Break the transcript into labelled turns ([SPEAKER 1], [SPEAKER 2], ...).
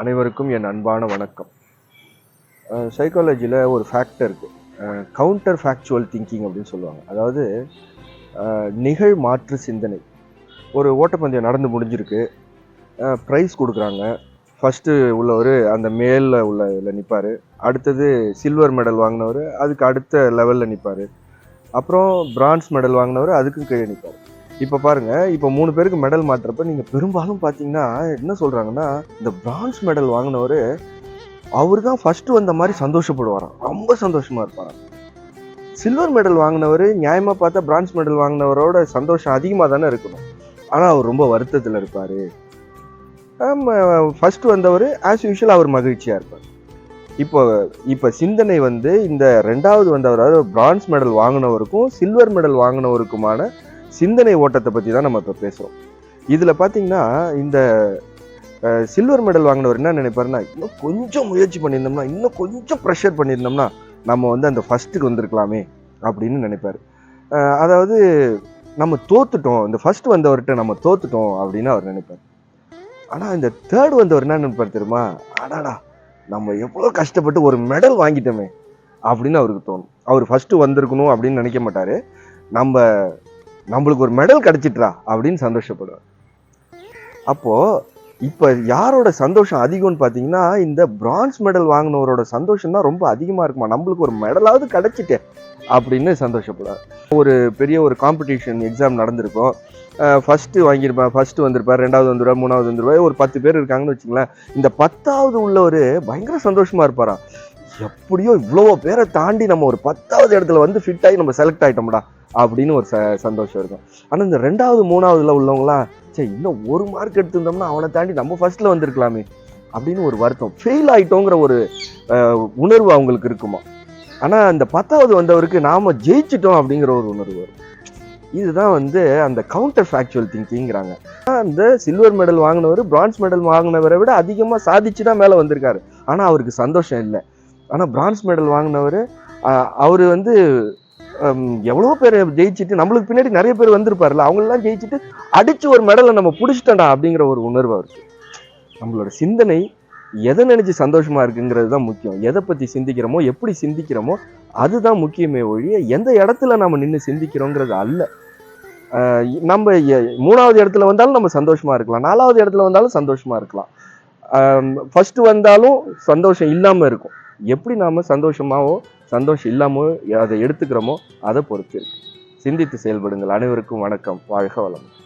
[SPEAKER 1] அனைவருக்கும் என் அன்பான வணக்கம். சைக்காலஜியில் ஒரு ஃபேக்டர் இருக்குது கவுண்டர் ஃபேக்சுவல் திங்கிங் அப்படின்னு சொல்லுவாங்க. அதாவது நிகழ் மாற்று சிந்தனை. ஒரு ஓட்டப்பந்தயம் நடந்து முடிஞ்சிருக்கு. ப்ரைஸ் கொடுக்குறாங்க. ஃபஸ்ட்டு உள்ளவர் அந்த மேலில் உள்ள இதில் நிற்பார் அடுத்தது சில்வர் மெடல் வாங்கினவர் அதுக்கு அடுத்த லெவலில் நிற்பார் அப்புறம் பிரான்ஸ் மெடல் வாங்கினவர் அதுக்கும் கீழே நிற்பார் இப்போ பாருங்க இப்போ மூணு பேருக்கு மெடல் மாட்டுறப்ப நீங்கள் பெரும்பாலும் பார்த்தீங்கன்னா என்ன சொல்கிறாங்கன்னா இந்த பிரான்ஸ் மெடல் வாங்கினவர் அவர் தான் ஃபர்ஸ்ட் வந்த மாதிரி சந்தோஷப்படுவாராம். ரொம்ப சந்தோஷமா இருப்பாராம். சில்வர் மெடல் வாங்கினவர் நியாயமாக பார்த்தா பிரான்ஸ் மெடல் வாங்கினவரோட சந்தோஷம் அதிகமாக தானே இருக்கணும். ஆனால் அவர் ரொம்ப வருத்தத்தில் இருப்பார். ஃபர்ஸ்ட் வந்தவர் ஆஸ் யூஷுவல் அவர் மகிழ்ச்சியாக இருப்பார். இப்போ இப்போ சிந்தனை வந்து இந்த ரெண்டாவது வந்தவர் அதாவது பிரான்ஸ் மெடல் வாங்கினவருக்கும் சில்வர் மெடல் வாங்கினவருக்குமான சிந்தனை ஓட்டத்தை பற்றி தான் நம்ம இப்போ பேசுகிறோம் இதில் பார்த்தீங்கன்னா இந்த சில்வர் மெடல் வாங்கினவர் என்ன நினைப்பாருன்னா இன்னும் கொஞ்சம் முயற்சி பண்ணியிருந்தோம்னா இன்னும் கொஞ்சம் ப்ரெஷர் பண்ணியிருந்தோம்னா நம்ம வந்து அந்த ஃபஸ்ட்டுக்கு வந்திருக்கலாமே அப்படின்னு நினைப்பாரு. அதாவது நம்ம தோத்துட்டோம். இந்த ஃபர்ஸ்ட் வந்தவர்கிட்ட நம்ம தோத்துட்டோம் அப்படின்னு அவர் நினைப்பார். ஆனால் இந்த தேர்ட் வந்தவர் என்ன நினைப்பார் தெரியுமா? அடாடா நம்ம எவ்வளோ கஷ்டப்பட்டு ஒரு மெடல் வாங்கிட்டோமே அப்படின்னு அவருக்கு தோணும். அவர் ஃபஸ்ட்டு வந்திருக்கணும் அப்படின்னு நினைக்க மாட்டார். நம்ம நம்மளுக்கு ஒரு மெடல் கிடைச்சிட்றா அப்படின்னு சந்தோஷப்படுவார். அப்போது இப்போ யாரோட சந்தோஷம் அதிகம்னு பார்த்தீங்கன்னா இந்த பிரான்ஸ் மெடல் வாங்கினவரோட சந்தோஷம் தான் ரொம்ப அதிகமாக இருக்குமா? நம்மளுக்கு ஒரு மெடலாவது கிடச்சிட்டே அப்படின்னு சந்தோஷப்படுவார். ஒரு பெரிய ஒரு காம்படிஷன் எக்ஸாம் நடந்திருக்கும். ஃபஸ்ட்டு வாங்கியிருப்பேன் ஃபஸ்ட்டு வந்திருப்பார் ரெண்டாவது வந்துருவா மூணாவது வந்துருவா ஒரு பத்து பேர் இருக்காங்கன்னு வச்சுங்களேன் இந்த பத்தாவது உள்ளவர் பயங்கர சந்தோஷமாக இருப்பாராம். எப்படியோ இவ்வளோ பேரை தாண்டி நம்ம ஒரு பத்தாவது இடத்துல வந்து ஃபிட் ஆகி நம்ம செலக்ட் ஆகிட்டோம்டா அப்படின்னு ஒரு ச சந்தோஷம் இருக்கும். ஆனால் இந்த ரெண்டாவது மூணாவதுல உள்ளவங்களாம் சரி இன்னும் ஒரு மார்க் எடுத்திருந்தோம்னா அவனை தாண்டி நம்ம ஃபர்ஸ்ட்டில் வந்திருக்கலாமே அப்படின்னு ஒரு வருத்தம். ஃபெயில் ஆகிட்டோங்கிற ஒரு உணர்வு அவங்களுக்கு இருக்குமா? ஆனால் அந்த பத்தாவது வந்தவருக்கு நாம் ஜெயிச்சிட்டோம் அப்படிங்கிற ஒரு உணர்வு வரும். இதுதான் வந்து அந்த கவுண்டர் ஃபேக்சுவல் திங்கிங்கிறாங்க அந்த சில்வர் மெடல் வாங்கினவர் பிரான்ஸ் மெடல் வாங்கினவரை விட அதிகமாக சாதிச்சு தான் மேலே வந்திருக்காரு. ஆனால் அவருக்கு சந்தோஷம் இல்லை. ஆனால் பிரான்ஸ் மெடல் வாங்கினவர் அவர் வந்து எவ்வளோ பேர் ஜெயிச்சுட்டு நம்மளுக்கு பின்னாடி நிறைய பேர் வந்திருப்பார்ல அவங்களெல்லாம் ஜெயிச்சுட்டு அடித்து ஒரு மெடலை நம்ம பிடிச்சிட்டோம்டா அப்படிங்கிற ஒரு உணர்வு அவருக்கு. நம்மளோட சிந்தனை எதை நினச்சி சந்தோஷமாக இருக்குங்கிறது தான் முக்கியம். எதை பற்றி சிந்திக்கிறோமோ எப்படி சிந்திக்கிறோமோ அதுதான் முக்கியமே ஒழிய எந்த இடத்துல நம்ம நின்று சிந்திக்கிறோங்கிறது அல்ல. நம்ம மூணாவது இடத்துல வந்தாலும் நம்ம சந்தோஷமாக இருக்கலாம். நாலாவது இடத்துல வந்தாலும் சந்தோஷமாக இருக்கலாம். ஃபஸ்ட்டு வந்தாலும் சந்தோஷம் இல்லாமல் இருக்கும். எப்படி நாம் சந்தோஷமாவோ சந்தோஷம் இல்லாமோ அதை எடுத்துக்கிறோமோ அதை பொறுத்து சிந்தித்து செயல்படுங்கள். அனைவருக்கும் வணக்கம். வாழ்க வளம்